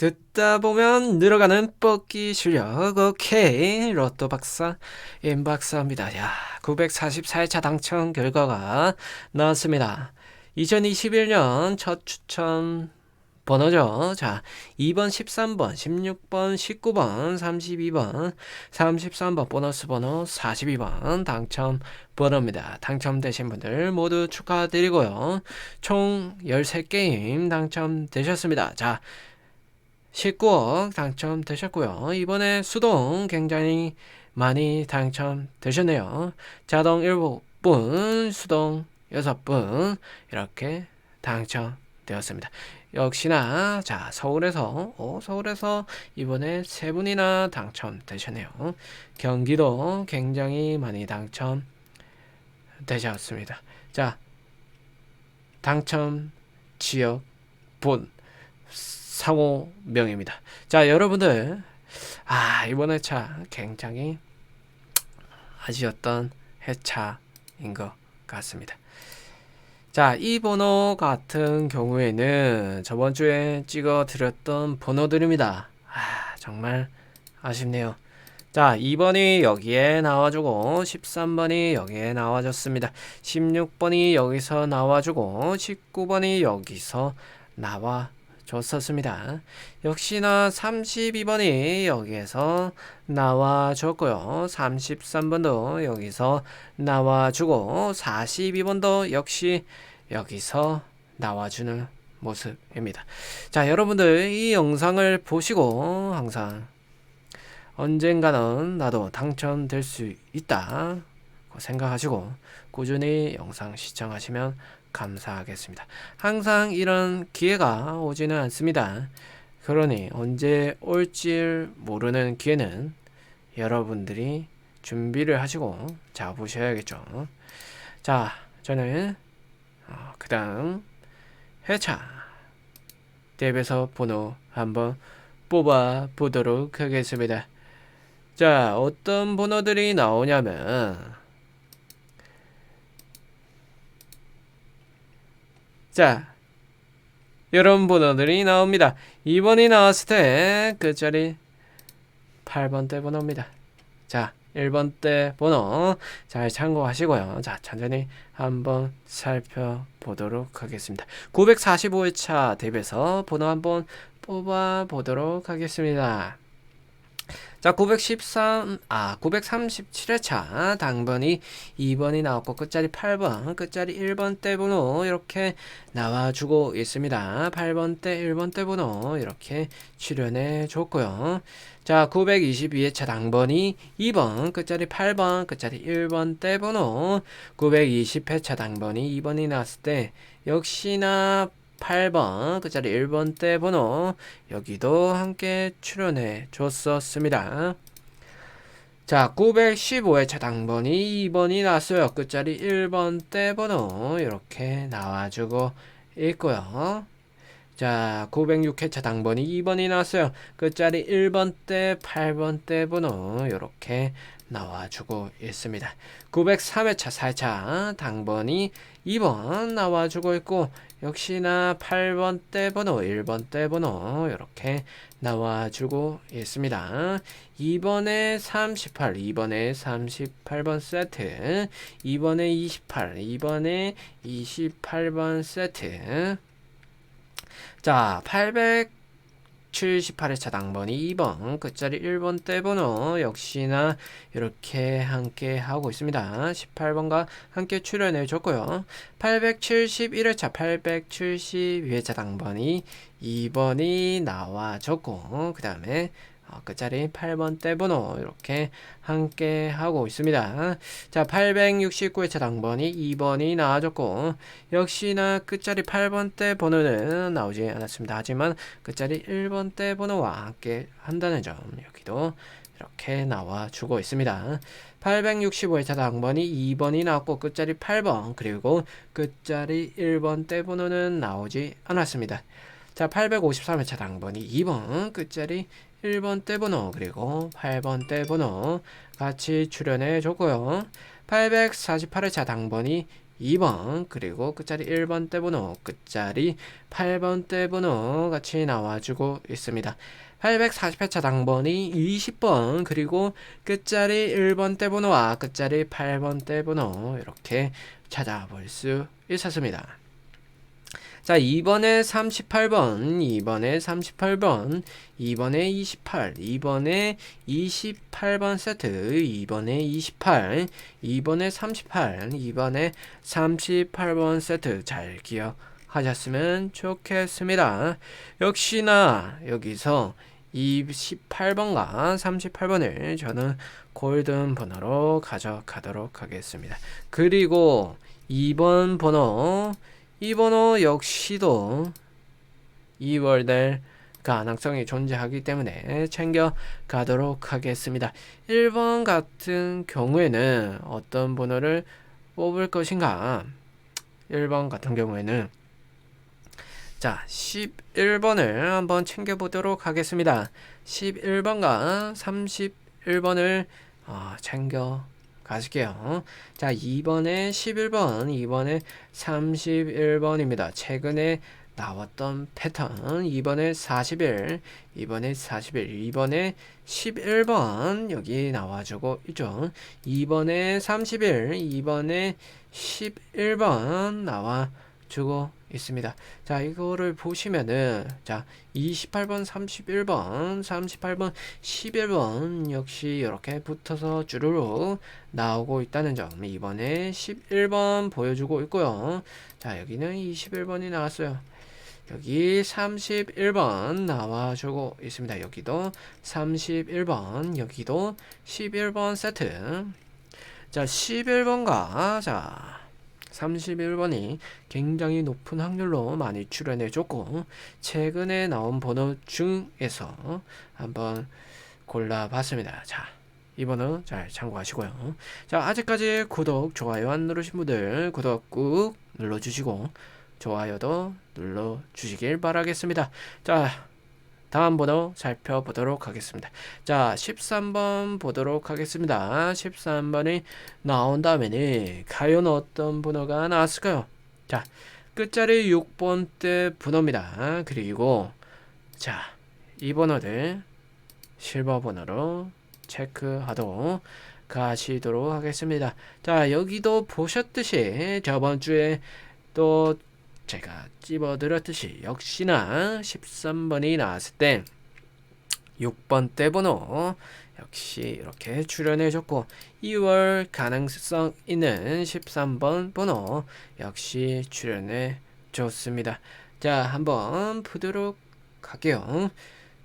듣다 보면 늘어가는 뽑기 실력 오케이 로또 박사 임 박사입니다. 야 944회차 당첨 결과가 나왔습니다. 2021년 첫 추천 번호죠. 자 2번 13번 16번 19번 32번 33번 보너스 번호 42번 당첨 번호입니다. 당첨되신 분들 모두 축하드리고요. 총 13게임 당첨되셨습니다. 자 19억 당첨되셨고요. 이번에 수동 굉장히 많이 당첨되셨네요. 자동 7분, 수동 6분 이렇게 당첨되었습니다. 역시나 자 서울에서 어, 서울에서 이번에 세 분이나 당첨되셨네요. 경기도 굉장히 많이 당첨되셨습니다. 자 당첨 지역 본 상호명입니다. 자, 여러분들, 아, 이번 회차 굉장히 아쉬웠던 회차인 것 같습니다. 자, 이 번호 같은 경우에는 저번 주에 찍어 드렸던 번호들입니다. 아, 정말 아쉽네요. 자, 2번이 여기에 나와주고, 13번이 여기에 나와줬습니다. 16번이 여기서 나와주고, 19번이 여기서 나와 줬었습니다. 역시나 32번이 여기에서 나와줬고요. 33번도 여기서 나와주고 42번도 역시 여기서 나와주는 모습입니다. 자, 여러분들 이 영상을 보시고 항상 언젠가는 나도 당첨될 수 있다 생각하시고 꾸준히 영상 시청하시면 감사하겠습니다. 항상 이런 기회가 오지는 않습니다. 그러니 언제 올지 모르는 기회는 여러분들이 준비를 하시고 잡으셔야겠죠. 자, 저는 어, 그 다음 회차 탭에서 번호 한번 뽑아 보도록 하겠습니다. 자, 어떤 번호들이 나오냐면 자, 이런 번호들이 나옵니다. 2번이 나왔을 때 끝자리 8번대 번호입니다. 자, 1번대 번호 잘 참고하시고요. 자, 천천히 한번 살펴보도록 하겠습니다. 945회차 대비해서 번호 한번 뽑아 보도록 하겠습니다. 자, 913, 아, 937회차 당번이 2번이 나왔고 끝자리 8번, 끝자리 1번 대 번호 이렇게 나와주고 있습니다. 8번 대 1번 대 번호 이렇게 출연해 줬고요. 자, 922회차 당번이 2번, 끝자리 8번, 끝자리 1번 대 번호 920회차 당번이 2번이 나왔을 때 역시나 8번 그 자리 1번 때 번호 여기도 함께 출연해 줬었습니다. 자 915회 차당번이 2번이 나왔어요. 끝자리 1번 때 번호 이렇게 나와주고 있고요. 자 906회차 당번이 2번이 나왔어요. 끝자리 1번 때 8번 때 번호 이렇게 나와주고 있습니다. 903회차 4차 당번이 2번 나와주고 있고 역시나 8번 대 번호, 1번 대 번호 이렇게 나와주고 있습니다. 2번에 38, 2번에 38번 세트, 2번에 28, 2번에 28번 세트. 자, 800 78회차 당번이 2번 끝자리 1번 떼번호 역시나 이렇게 함께 하고 있습니다. 18번과 함께 출연해 줬고요. 871회차 872회차 당번이 2번이 나와줬고 그 다음에 어, 끝자리 8번 떼번호 이렇게 함께 하고 있습니다. 자 869회 차 당번이 2번이 나와줬고 역시나 끝자리 8번 떼번호는 나오지 않았습니다. 하지만 끝자리 1번 떼번호와 함께 한다는 점 여기도 이렇게 나와주고 있습니다. 865회 차 당번이 2번이 나왔고 끝자리 8번 그리고 끝자리 1번 떼번호는 나오지 않았습니다. 자 853회 차 당번이 2번 끝자리 1번 떼번호 그리고 8번 떼번호 같이 출연해 줬고요. 848회차 당번이 2번 그리고 끝자리 1번대 번호 끝자리 8번대 번호 같이 나와주고 있습니다. 840회차 당번이 20번 그리고 끝자리 1번대 번호와 끝자리 8번대 번호 이렇게 찾아볼 수 있었습니다. 자, 2번에 38번, 2번에 38번, 2번에 28, 2번에 28번 세트, 2번에 28, 2번에 38, 2번에 38번 세트 잘 기억하셨으면 좋겠습니다. 역시나 여기서 28번과 38번을 저는 골든 번호로 가져가도록 하겠습니다. 그리고 2번 번호 이 번호 역시도 2월 될 가능성이 존재하기 때문에 챙겨 가도록 하겠습니다. 1번 같은 경우에는 어떤 번호를 뽑을 것인가? 1번 같은 경우에는 자, 11번을 한번 챙겨 보도록 하겠습니다. 11번과 31번을 어, 챙겨 가실게요. 자, 2번에 11번, 2번에 31번입니다. 최근에 나왔던 패턴 2번에 41, 2번에 41, 2번에 11번 여기 나와주고 있죠. 2번에 31, 2번에 11번 나와주고 있습니다. 자, 이거를 보시면은 자, 28번, 31번, 38번, 11번 역시 이렇게 붙어서 주르륵 나오고 있다는 점. 이번에 11번 보여주고 있고요. 자, 여기는 21번이 나왔어요. 여기 31번 나와주고 있습니다. 여기도 31번, 여기도 11번 세트. 자, 11번과 자, 31번이 굉장히 높은 확률로 많이 출연해줬고 최근에 나온 번호 중에서 한번 골라봤습니다. 자, 이 번호 잘 참고하시고요. 자, 아직까지 구독, 좋아요 안 누르신 분들 구독 꾹 눌러주시고 좋아요도 눌러주시길 바라겠습니다. 자, 다음 번호 살펴보도록 하겠습니다. 자, 13번 보도록 하겠습니다. 13번이 나온 다음에는 과연 어떤 번호가 나왔을까요? 자, 끝자리 6번째 번호입니다. 그리고 자, 이 번호들 실버 번호로 체크하도록 가시도록 하겠습니다. 자, 여기도 보셨듯이 저번 주에 또 제가 찝어드렸듯이 역시나 13번이 나왔을 때 6번 때 번호 역시 이렇게 출연해줬고 2월 가능성 있는 13번 번호 역시 출연해줬습니다. 자 한번 보도록 할게요.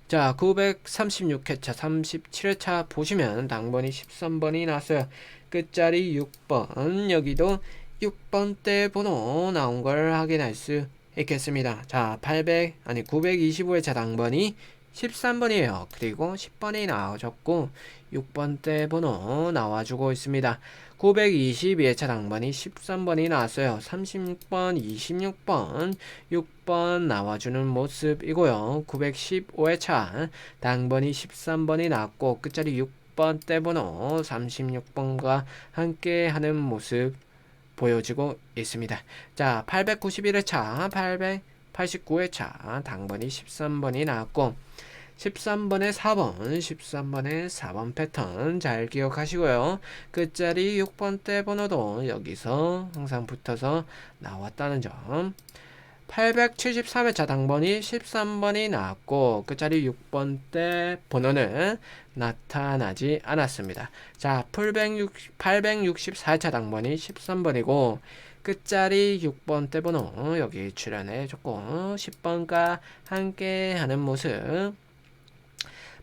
자 936회차 37회차 보시면 당번이 13번이 나왔어요. 끝자리 6번 여기도 6번 대 번호 나온 걸 확인할 수 있겠습니다. 자, 800 아니 925회차 당번이 13번이에요. 그리고 10번이 나와줬고 6번대 번호 나와주고 있습니다. 922회차 당번이 13번이 나왔어요. 36번, 26번, 6번 나와주는 모습이고요. 915회차 당번이 13번이 나왔고 끝자리 6번대 번호 36번과 함께 하는 모습 보여지고 있습니다. 자, 891회차, 889회차, 당번이 13번이 나왔고, 13번에 4번, 13번에 4번 패턴 잘 기억하시고요. 끝자리 6번대 번호도 여기서 항상 붙어서 나왔다는 점. 873회차 당번이 13번이 나왔고 끝자리 6번대 번호는 나타나지 않았습니다. 자, 864회차 당번이 13번이고 끝자리 6번대 번호 여기 출연해 줬고 10번과 함께 하는 모습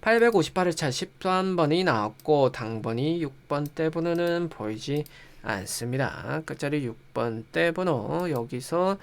858회차 13번이 나왔고 당번이 6번대 번호는 보이지 않습니다. 끝자리 6번대 번호 여기서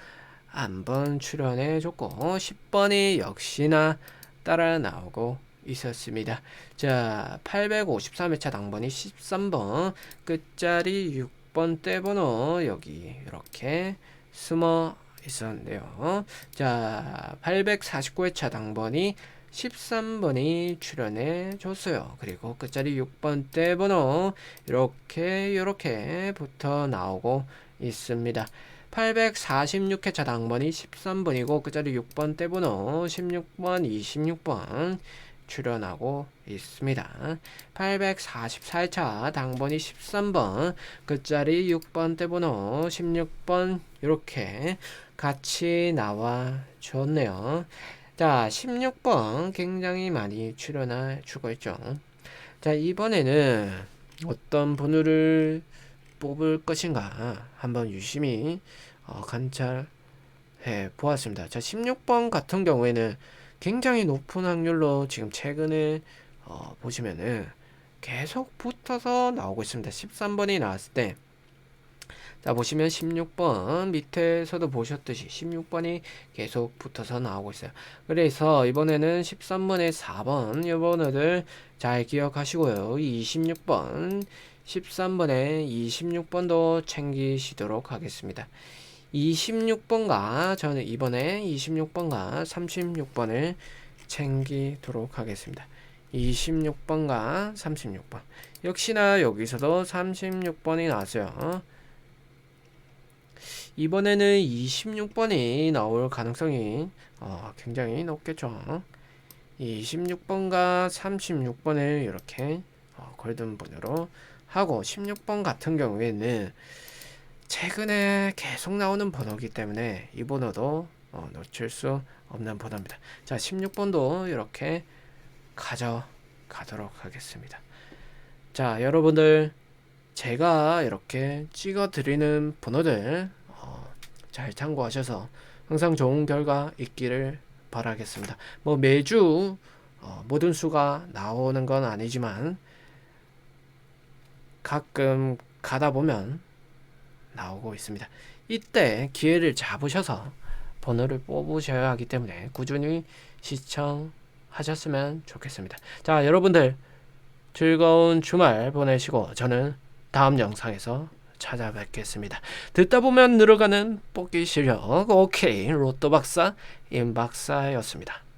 한번 출연해줬고 10번이 역시나 따라 나오고 있었습니다. 자, 853회차 당번이 13번 끝자리 6번 떼번호 여기 이렇게 숨어 있었는데요. 자, 849회차 당번이 13번이 출연해 줬어요. 그리고 끝자리 6번 떼번호 이렇게 이렇게 붙어 나오고 있습니다. 846회차 당번이 13번이고 그 자리 6번 떼번호 16번, 26번 출연하고 있습니다. 844회차 당번이 13번 그 자리 6번 떼번호 16번 이렇게 같이 나와 줬네요. 자, 16번 굉장히 많이 출연해 주고 있죠. 자, 이번에는 어떤 번호를 뽑을 것인가 한번 유심히 어, 관찰해 보았습니다. 자, 16번 같은 경우에는 굉장히 높은 확률로 지금 최근에 어, 보시면은 계속 붙어서 나오고 있습니다. 13번이 나왔을 때 자, 보시면 16번 밑에서도 보셨듯이 16번이 계속 붙어서 나오고 있어요. 그래서 이번에는 13번에 4번 이 번호들 잘 기억하시고요. 26번 13번에 26번도 챙기시도록 하겠습니다. 26번과 저는 이번에 26번과 36번을 챙기도록 하겠습니다. 26번과 36번. 역시나 여기서도 36번이 나왔어요. 이번에는 26번이 나올 가능성이 어, 굉장히 높겠죠. 26번과 36번을 이렇게 어, 골든번호로 하고 16번 같은 경우에는 최근에 계속 나오는 번호이기 때문에 이 번호도 어, 놓칠 수 없는 번호입니다. 자, 16번도 이렇게 가져가도록 하겠습니다. 자, 여러분들 제가 이렇게 찍어 드리는 번호들 어, 잘 참고하셔서 항상 좋은 결과 있기를 바라겠습니다. 뭐 매주 어, 모든 수가 나오는 건 아니지만 가끔 가다 보면 나오고 있습니다. 이때 기회를 잡으셔서 번호를 뽑으셔야 하기 때문에 꾸준히 시청하셨으면 좋겠습니다. 자, 여러분들 즐거운 주말 보내시고 저는 다음 영상에서 찾아뵙겠습니다. 듣다 보면 늘어가는 뽑기 실력 오케이 로또 박사 임 박사였습니다.